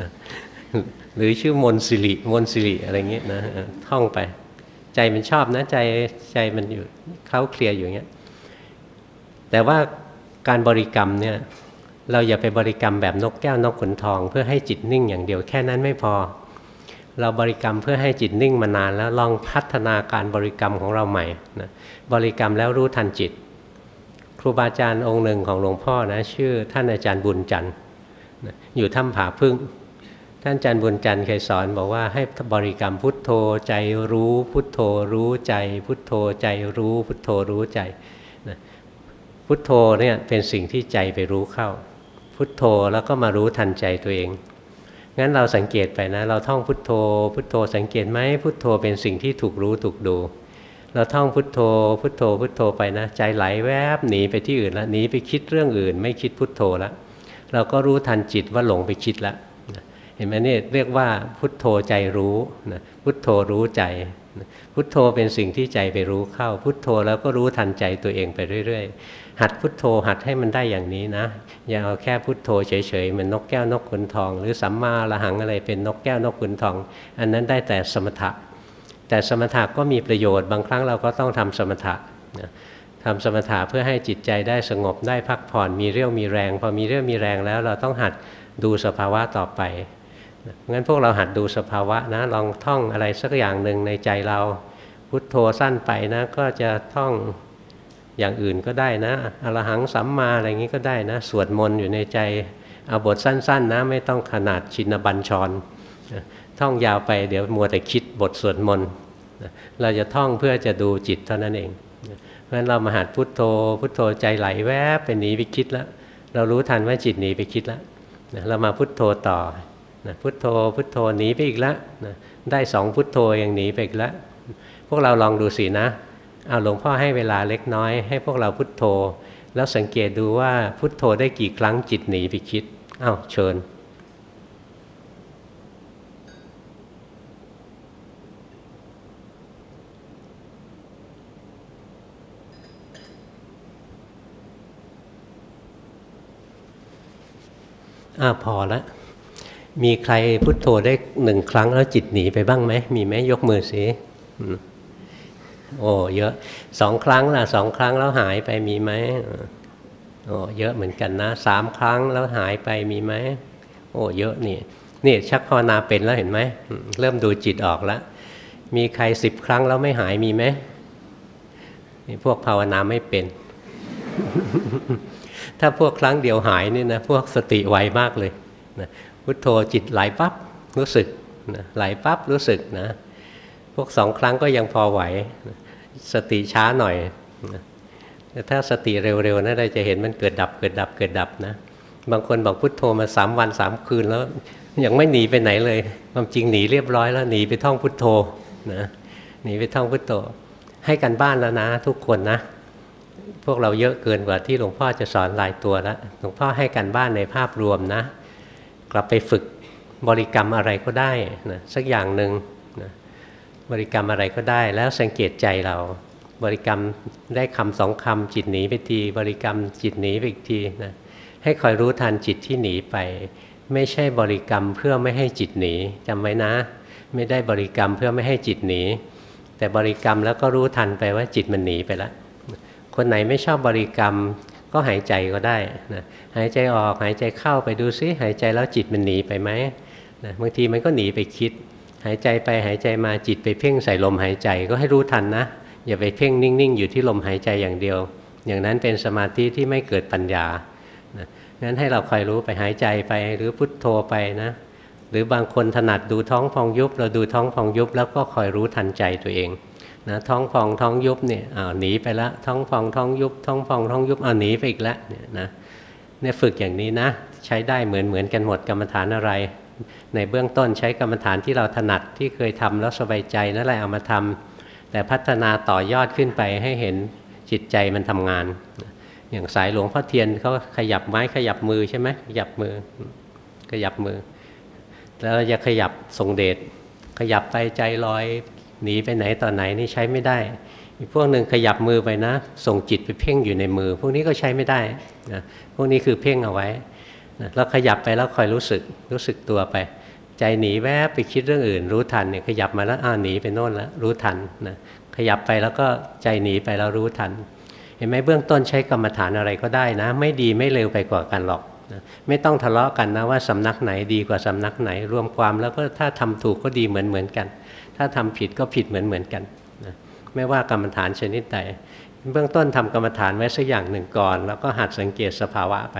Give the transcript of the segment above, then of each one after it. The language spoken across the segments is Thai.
นะหรือชื่อมนสิริมนสิริอะไรเงี้ยนะท่องไป ใจมันชอบนะใจใจมันอยู่เขาเคลียร์อยู่เงี้ยแต่ว่าการบริกรรมเนี่ยเราอย่าไปบริกรรมแบบนกแก้วนกขนทอง เพื่อให้จิตนิ่งอย่างเดียวแค่นั้นไม่พอ เราบริกรรมเพื่อให้จิตนิ่งมานานแล้วลองพัฒนาการบริกรรมของเราใหม่นะบริกรรมแล้วรู้ทันจิต ครูบาอาจารย์องค์หนึ่งของหลวงพ่อนะชื่อท่านอาจารย์บุญจันทร์ อยู่ถ้ำผาพึ่ง ท่านอาจารย์บุญจันทร์เคยสอนบอกว่าให้บริกรรมพุทโธใจรู้พุทโธรู้ใจ พุทโธใจรู้พุทโธรู้ใจนะพุทโธเนี่ยเป็นสิ่งที่ใจไปรู้เข้า พุทโธแล้วก็มารู้ทันใจตัวเองงั้นเราสังเกตไปนะ เราท่องพุทโธ พุทโธสังเกตไหมพุทโธเป็นสิ่งที่ถูกรู้ถูกดู เราท่องพุทโธ พุทโธพุทโธไปนะ ใจไหลแวบหนีไปที่อื่นแล้วหนีไปคิดเรื่องอื่น ไม่คิดพุทโธแล้ว เราก็รู้ทันจิตว่าหลงไปคิดแล้วเห็นไหมนี่เรียกว่าพุทโธใจรู้นะพุทโธรู้ใจ พุทโธเป็นสิ่งที่ใจไปรู้เข้า พุทโธแล้วก็รู้ทันใจตัวเองไปเรื่อย ๆ หัดพุทโธหัดให้มันได้อย่างนี้นะ อย่าเอาแค่พุทโธเฉยๆเหมือนนกแก้วนกขุนทอง หรือสัมมาละหังอะไรเป็นนกแก้วนกขุนทอง อันนั้นได้แต่สมถะ แต่สมถะก็มีประโยชน์บางครั้งเราก็ต้องทำสมถะนะ ทำสมถะเพื่อให้จิตใจได้สงบได้พักผ่อนมีเรี่ยวมีแรง พอมีเรี่ยวมีแรงแล้วเราต้องหัดดูสภาวะต่อไปงั้นพวกเราหัดดูสภาวะนะลองท่องอะไรสักอย่างหนึ่งในใจเราพุทโธสั้นไปนะก็จะท่องอย่างอื่นก็ได้นะอรหังสัมมาอะไรอย่างนี้ก็ได้นะ สวดมนต์อยู่ในใจเอาบทสั้น ๆ นะ ไม่ต้องขนาดชินบัญชรท่องยาวไปเดี๋ยวมัวแต่คิดบทสวดมนต์เราจะท่องเพื่อจะดูจิตเท่านั้นเอง เพราะฉะนั้นเรามาหัดพุทโธ พุทโธใจไหลแวบไปหนีไปคิดแล้วเรารู้ทันว่าจิตหนีไปคิดแล้วเรามาพุทโธต่อนะพุทโธพุทโธหนีไปอีกแล้วนะได้สองพุทโธยังหนีไปอีกแล้วพวกเราลองดูสินะเอาหลวงพ่อให้เวลาเล็กน้อย ให้พวกเราพุทโธ แล้วสังเกตดูว่าพุทโธได้กี่ครั้งจิตหนีไปคิดอ้าวเชิญ อ้าพอแล้วมีใครพุทโธได้หนึ่งครั้งแล้วจิตหนีไปบ้างไหม มีไหมยกมือสิโอ้เยอะสองครั้งล่ะสองครั้งแล้วหายไปมีไหมโอ้เยอะเหมือนกันนะสามครั้งแล้วหายไปมีไหมโอ้เยอะนี่นี่ชักภาวนาเป็นแล้วเห็นไหมเริ่มดูจิตออกแล้วมีใครสิบครั้งแล้วไม่หายมีไหมพวกภาวนาไม่เป็น ถ้าพวกครั้งเดียวหายนี่นะพวกสติไวมากเลยนะพุทโธจิตไหลปั๊บรู้สึกนะไหลปั๊บรู้สึกนะ พวกสองครั้งก็ยังพอไหวนะสติช้าหน่อยนะแต่ถ้าสติเร็วๆนะเราจะเห็นมันเกิดดับเกิดดับเกิดดับนะ บางคนบอกพุทโธมาสามวันสามคืนแล้วยังไม่หนีไปไหนเลยความจริงหนีเรียบร้อยแล้วหนีไปท่องพุทโธนะหนีไปท่องพุทโธให้กันบ้านแล้วนะ ทุกคนนะ พวกเราเยอะเกินกว่าที่หลวงพ่อจะสอนหลายตัวแล้วหลวงพ่อให้กันบ้านในภาพรวมนะ กลับไปฝึกบริกรรมอะไรก็ได้นะสักอย่างหนึ่งนะบริกรรมอะไรก็ได้แล้วสังเกตใจเรา บริกรรมได้คำสองคำจิตหนีไปที บริกรรมจิตหนีไปอีกทีนะให้คอยรู้ทันจิตที่หนีไป ไม่ใช่บริกรรมเพื่อไม่ให้จิตหนีจำไว้นะ ไม่ได้บริกรรมเพื่อไม่ให้จิตหนี แต่บริกรรมแล้วก็รู้ทันไปว่าจิตมันหนีไปแล้ว คนไหนไม่ชอบบริกรรมก็หายใจก็ได้นะหายใจออกหายใจเข้าไปดูซิหายใจแล้วจิตมันหนีไปไหมนะบางทีมันก็หนีไปคิด หายใจไปหายใจมาจิตไปเพ่งใส่ลมหายใจก็ให้รู้ทันนะอย่าไปเพ่งนิ่ง ๆ อยู่ที่ลมหายใจอย่างเดียว อย่างนั้นเป็นสมาธิที่ไม่เกิดปัญญานะงั้นให้เราคอยรู้ไปหายใจไปหรือพุทโธไปนะ หรือบางคนถนัดดูท้องพองยุบ เราดูท้องพองยุบแล้วก็คอยรู้ทันใจตัวเอง นะท้องพองท้องยุบเนี่ยอ้าวหนีไปแล้วท้องพองท้องยุบท้องพองท้องยุบอ้าวหนีไปอีกแล้วเนี่ยนะเนี่ยฝึกอย่างนี้นะ ใช้ได้เหมือนเหมือนกันหมดกรรมฐานอะไร ในเบื้องต้นใช้กรรมฐานที่เราถนัดที่เคยทำแล้วสบายใจนั่นแหละเอามาทำแต่พัฒนาต่อยอดขึ้นไปให้เห็นจิตใจมันทำงาน อย่างสายหลวงพ่อเทียนเขาขยับไม้ขยับมือใช่ไหมขยับมือขยับมือ แล้วจะขยับทรงเดชขยับไปใจลอย หนีไปไหนต่อไหนนี่ใช้ไม่ได้ อีกพวกหนึ่งขยับมือไปนะ ส่งจิตไปเพ่งอยู่ในมือ พวกนี้ก็ใช้ไม่ได้นะพวกนี้คือเพ่งเอาไว้นะเราขยับไปแล้วคอยรู้สึกรู้สึกตัวไป ใจหนีแวบไปคิดเรื่องอื่น รู้ทันเนี่ยขยับมาแล้วอ้าวหนีไปโน่นแล้วรู้ทันนะขยับไปแล้วก็ใจหนีไปแล้วรู้ทัน เห็นไหมเบื้องต้นใช้กรรมฐานอะไรก็ได้นะ ไม่ดีไม่เร็วไปกว่ากันหรอก นะไม่ต้องทะเลาะกันนะว่าสำนักไหนดีกว่าสำนักไหน รวมความแล้วก็ถ้าทำถูกก็ดีเหมือนเหมือนกัน ถ้าทำผิดก็ผิดเหมือนเหมือนกันนะไม่ว่ากรรมฐานชนิดใดเบื้องต้นทำกรรมฐานไว้สักอย่างหนึ่งก่อน แล้วก็หัดสังเกตสภาวะไป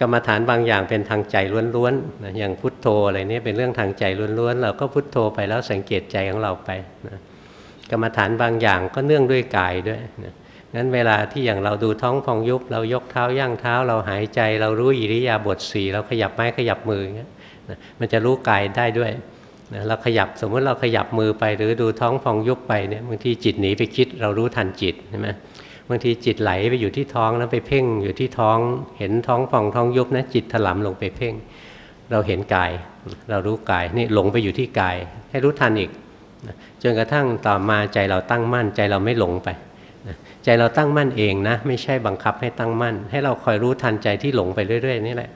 กรรมฐานบางอย่างเป็นทางใจล้วนๆนะอย่างพุทโธอะไรนี้เป็นเรื่องทางใจล้วนๆ เราก็พุทโธไปแล้วสังเกตใจของเราไปนะกรรมฐานบางอย่างก็เนื่องด้วยกายด้วยนะ งั้นเวลาที่อย่างเราดูท้องพองยุบเรายกเท้าย่างเท้า เราหายใจ เรารู้อิริยาบถสี่เราขยับไม้ขยับมืออย่างเงี้ยมันจะรู้กายได้ด้วยนะเราขยับสมมติเราขยับมือไปหรือดูท้องพองยุบไปเนี่ยบางทีจิตหนีไปคิดเรารู้ทันจิตใช่ไหมบางทีจิตไหลไปอยู่ที่ท้องแล้วไปเพ่งอยู่ที่ท้องเห็นท้องพองท้องยุบนะจิตถลำลงไปเพ่ง เราเห็นกาย เรารู้กายนี่หลงไปอยู่ที่กาย ให้รู้ทันอีกจนกระทั่งต่อมาใจเราตั้งมั่นใจเราไม่หลงไป ใจเราตั้งมั่นเองนะ ไม่ใช่บังคับให้ตั้งมั่น ให้เราคอยรู้ทันใจที่หลงไปเรื่อย ๆ นี่แหละ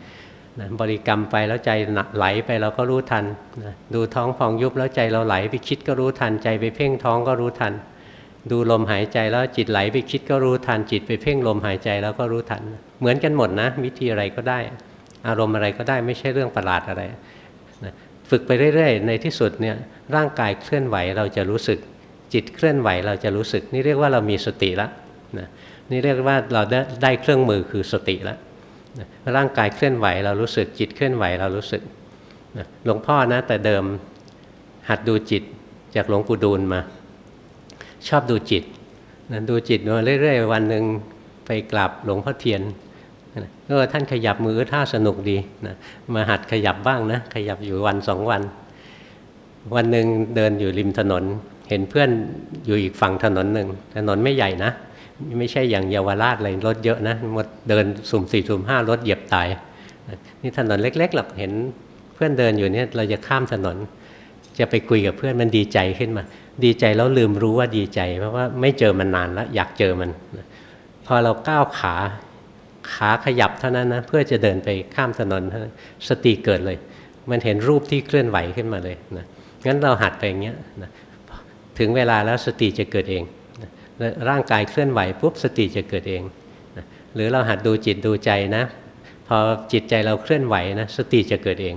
นะบริกรรมไปแล้วใจไหลไปเราก็รู้ทันนะดูท้องพองยุบแล้วใจเราไหลไปคิดก็รู้ทันใจไปเพ่งท้องก็รู้ทัน ดูลมหายใจแล้วจิตไหลไปคิดก็รู้ทันจิตไปเพ่งลมหายใจแล้วก็รู้ทัน เหมือนกันหมดนะ วิธีอะไรก็ได้ อารมณ์อะไรก็ได้ไม่ใช่เรื่องประหลาดอะไรนะฝึกไปเรื่อย ๆ ในที่สุดเนี่ยร่างกายเคลื่อนไหวเราจะรู้สึก จิตเคลื่อนไหวเราจะรู้สึก นี่เรียกว่าเรามีสติแล้วนะนี่เรียกว่าเราได้ได้เครื่องมือคือสติแล้วนะร่างกายเคลื่อนไหวเรารู้สึก จิตเคลื่อนไหวเรารู้สึกนะหลวงพ่อนะแต่เดิมหัดดูจิตจากหลวงปู่ดูลมา ชอบดูจิตนะดูจิตมาเรื่อยๆ วันหนึ่งไปกราบหลวงพ่อเทียนเออท่านขยับมือท่าสนุกดีนะมาหัดขยับบ้างนะ ขยับอยู่วันสองวัน วันหนึ่งเดินอยู่ริมถนน เห็นเพื่อนอยู่อีกฝั่งถนนหนึ่งถนนไม่ใหญ่นะ ไม่ใช่อย่างเยาวราชเลยรถเยอะนะหมดเดินสุ่มสี่สุ่มห้ารถเหยียบตาย นี่ถนนเล็กๆหรอกเห็นเพื่อนเดินอยู่เนี่ยเราจะข้ามถนน จะไปคุยกับเพื่อนมันดีใจขึ้นมา ดีใจแล้วลืมรู้ว่าดีใจ เพราะว่าไม่เจอมันนานแล้วอยากเจอมัน พอเราก้าวขาขาขยับเท่านั้นนะเพื่อจะเดินไปข้ามถนนสติเกิดเลย มันเห็นรูปที่เคลื่อนไหวขึ้นมาเลยนะงั้นเราหัดไปอย่างเงี้ยนะ ถึงเวลาแล้วสติจะเกิดเอง ร่างกายเคลื่อนไหวปุ๊บสติจะเกิดเองหรือเราหัดดูจิตดูใจนะพอจิตใจเราเคลื่อนไหวนะสติจะเกิดเอง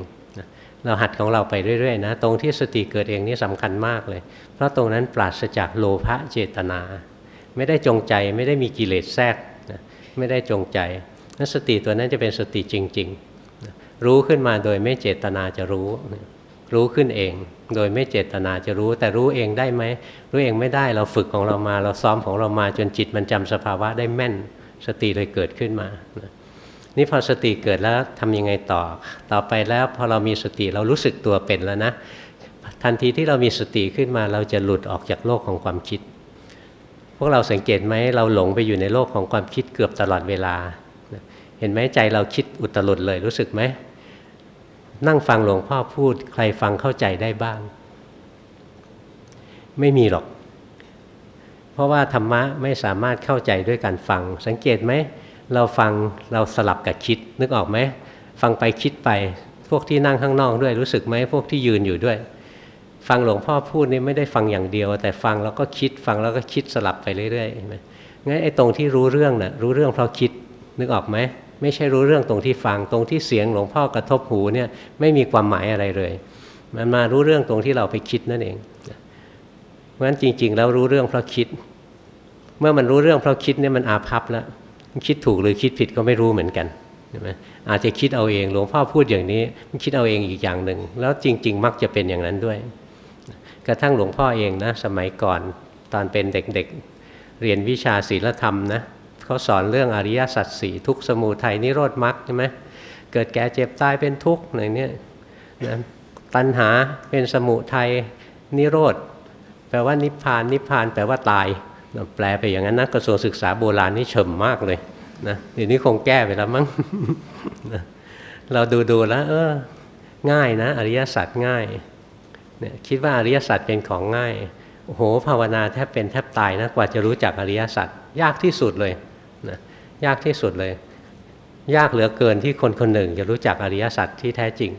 เราหัดของเราไปเรื่อยๆนะตรงที่สติเกิดเองนี่สำคัญมากเลย เพราะตรงนั้นปราศจากโลภะเจตนา ไม่ได้จงใจไม่ได้มีกิเลสแทรกไม่ได้จงใจนั้นสติตัวนั้นจะเป็นสติจริง ๆ รู้ขึ้นมาโดยไม่เจตนาจะรู้ รู้ขึ้นเอง โดยไม่เจตนาจะรู้แต่รู้เองได้ไหมรู้เองไม่ได้เราฝึกของเรามา เราซ้อมของเรามาจนจิตมันจำสภาวะได้แม่น สติเลยเกิดขึ้นมานี่พอสติเกิดแล้วทำยังไงต่อ ต่อไปแล้วพอเรามีสติเรารู้สึกตัวเป็นแล้วนะ ทันทีที่เรามีสติขึ้นมาเราจะหลุดออกจากโลกของความคิด พวกเราสังเกตไหมเราหลงไปอยู่ในโลกของความคิดเกือบตลอดเวลา เห็นไหมใจเราคิดอุตรุดเลยรู้สึกไหม นั่งฟังหลวงพ่อพูด ใครฟังเข้าใจได้บ้าง ไม่มีหรอก เพราะว่าธรรมะไม่สามารถเข้าใจด้วยการฟัง สังเกตไหม เราฟังเราสลับกับคิด นึกออกไหม ฟังไปคิดไป พวกที่นั่งข้างนอกด้วยรู้สึกไหม พวกที่ยืนอยู่ด้วย ฟังหลวงพ่อพูดนี่ไม่ได้ฟังอย่างเดียว แต่ฟังแล้วก็คิดฟังแล้วก็คิดสลับไปเรื่อยๆเห็นไหมงั้นไอ้ตรงที่รู้เรื่องนะ่ะรู้เรื่องเพราะคิดนึกออกไหม ไม่ใช่รู้เรื่องตรงที่ฟังตรงที่เสียงหลวงพ่อกระทบหูเนี่ยไม่มีความหมายอะไรเลย มันมารู้เรื่องตรงที่เราไปคิดนั่นเองเพราะฉะนั้นจริง ๆ แล้วรู้เรื่องเพราะคิด เมื่อมันรู้เรื่องเพราะคิดเนี่ยมันอาภัพแล้วคิดถูกหรือคิดผิดก็ไม่รู้เหมือนกันใช่ไหมอาจจะคิดเอาเองหลวงพ่อพูดอย่างนี้มันคิดเอาเองอีกอย่างหนึ่งแล้วจริง ๆ มักจะเป็นอย่างนั้นด้วย กระทั่งหลวงพ่อเองนะ สมัยก่อนตอนเป็นเด็กๆเรียนวิชาศีลธรรมนะ เขาสอนเรื่องอริยสัจสี่ทุกสมุทัยนิโรธมรรคใช่ไหมเกิดแก่เจ็บตายเป็นทุกข์อะไรเนี่ยนะตัณหาเป็นสมุทัยนิโรธแปลว่านิพพานนิพพานแปลว่าตายแปลไปอย่างนั้นนะกระทรวงศึกษาโบราณนี่เฉมมากเลยนะเดี๋ยวนี้คงแก้ไปแล้วมั้งนะเราดูดูแล้ว เออ ง่ายนะ อริยสัจง่ายเนี่ยคิดว่าอริยสัจเป็นของง่ายโอ้โหภาวนาแทบเป็นแทบตายนะกว่าจะรู้จักอริยสัจยากที่สุดเลย ยากที่สุดเลย ยากเหลือเกินที่คนคนหนึ่งจะรู้จักอริยสัจที่แท้จริง